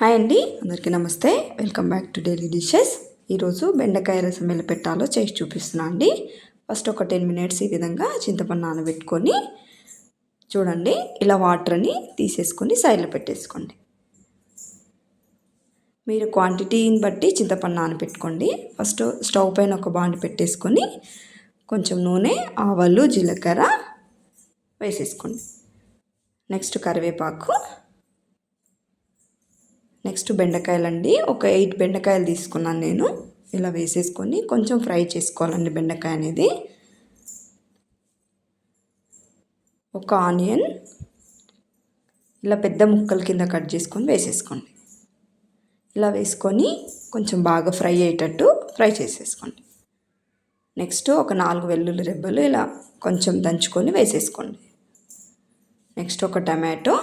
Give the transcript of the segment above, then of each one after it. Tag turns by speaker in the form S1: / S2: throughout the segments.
S1: Hi అండి. అందరికీ నమస్తే. Welcome back to daily dishes. ఈరోజు బెండకాయ రసం ఎలా పెట్టాలో చేసి చూపిస్తున్నా అండి. ఫస్ట్ ఒక టెన్ మినిట్స్ ఈ విధంగా చింతపండు నానబెట్టుకొని చూడండి ఇలా వాటర్ని తీసేసుకొని సైడ్లో పెట్టేసుకోండి. మీరు క్వాంటిటీని బట్టి చింతపండు నానబెట్టుకోండి. ఫస్ట్ స్టవ్ పైన ఒక బాండి పెట్టేసుకొని కొంచెం నూనె ఆవాలు జీలకర్ర వేసేసుకోండి. నెక్స్ట్ కరివేపాకు నెక్స్ట్ బెండకాయలు అండి ఒక ఎయిట్ బెండకాయలు తీసుకున్నాను నేను. ఇలా వేసేసుకొని కొంచెం ఫ్రై చేసుకోవాలండి బెండకాయ అనేది. ఒక ఆనియన్. ఇలా పెద్ద ముక్కల కింద కట్ చేసుకొని వేసేసుకోండి. ఇలా వేసుకొని కొంచెం బాగా ఫ్రై అయ్యేటట్టు ఫ్రై చేసేసుకోండి. నెక్స్ట్ ఒక నాలుగు వెల్లుల్లి రెబ్బలు ఇలా కొంచెం దంచుకొని వేసేసుకోండి. నెక్స్ట్ ఒక టమాటో.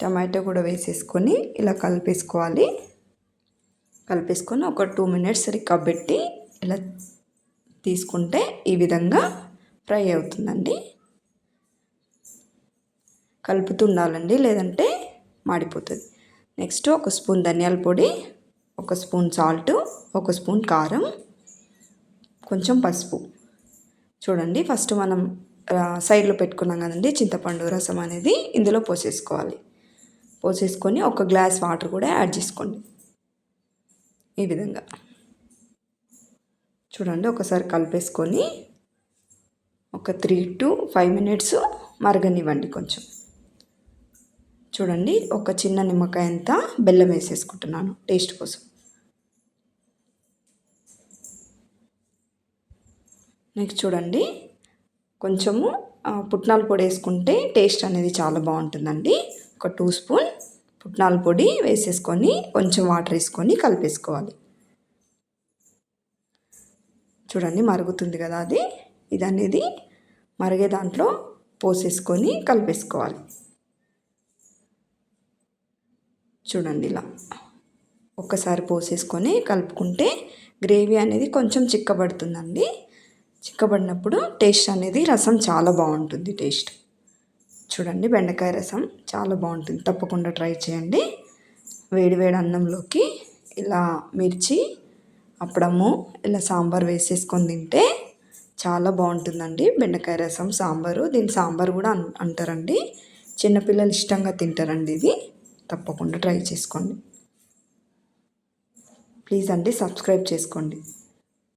S1: టమాటో కూడా వేసేసుకొని ఇలా కలిపేసుకోవాలి. కలిపేసుకొని ఒక టూ మినిట్స్ రిక్కబెట్టి ఇలా తీసుకుంటే ఈ విధంగా ఫ్రై అవుతుందండి. కలుపుతుండాలండి లేదంటే మాడిపోతుంది. నెక్స్ట్ ఒక స్పూన్ ధనియాల పొడి ఒక స్పూన్ సాల్ట్ ఒక స్పూన్ కారం కొంచెం పసుపు. చూడండి ఫస్ట్ మనం సైడ్లో పెట్టుకున్నాం కదండి చింతపండు రసం అనేది ఇందులో పోసేసుకోవాలి. పోసేసుకొని ఒక గ్లాస్ వాటర్ కూడా యాడ్ చేసుకోండి. ఈ విధంగా. చూడండి ఒకసారి కలిపేసుకొని ఒక త్రీ టు ఫైవ్ మినిట్స్ మరగనివ్వండి కొంచెం. చూడండి ఒక చిన్న నిమ్మకాయ అంతా బెల్లం వేసేసుకుంటున్నాను టేస్ట్ కోసం. నెక్స్ట్ చూడండి కొంచెము పుట్నాల పొడి వేసుకుంటే టేస్ట్ అనేది చాలా బాగుంటుందండి. ఒక టూ స్పూన్ పుట్నాల పొడి వేసేసుకొని కొంచెం వాటర్ వేసుకొని కలిపేసుకోవాలి. చూడండి మరుగుతుంది కదా అది. ఇది అనేది మరిగే దాంట్లో పోసేసుకొని కలిపేసుకోవాలి. చూడండి ఇలా ఒక్కసారి పోసేసుకొని కలుపుకుంటే గ్రేవీ అనేది కొంచెం చిక్కబడుతుందండి. చిక్కబడినప్పుడు టేస్ట్ అనేది రసం చాలా బాగుంటుంది టేస్ట్. చూడండి బెండకాయ రసం చాలా బాగుంటుంది. తప్పకుండా ట్రై చేయండి. వేడి వేడి అన్నంలోకి ఇలా మిర్చి అప్పడము ఇలా సాంబార్ వేసేసుకొని తింటే చాలా బాగుంటుందండి. బెండకాయ రసం సాంబారు దీని సాంబార్ కూడా అంటారండి. చిన్నపిల్లలు ఇష్టంగా తింటారండి ఇది. తప్పకుండా ట్రై చేసుకోండి. ప్లీజ్ అండి సబ్స్క్రైబ్ చేసుకోండి.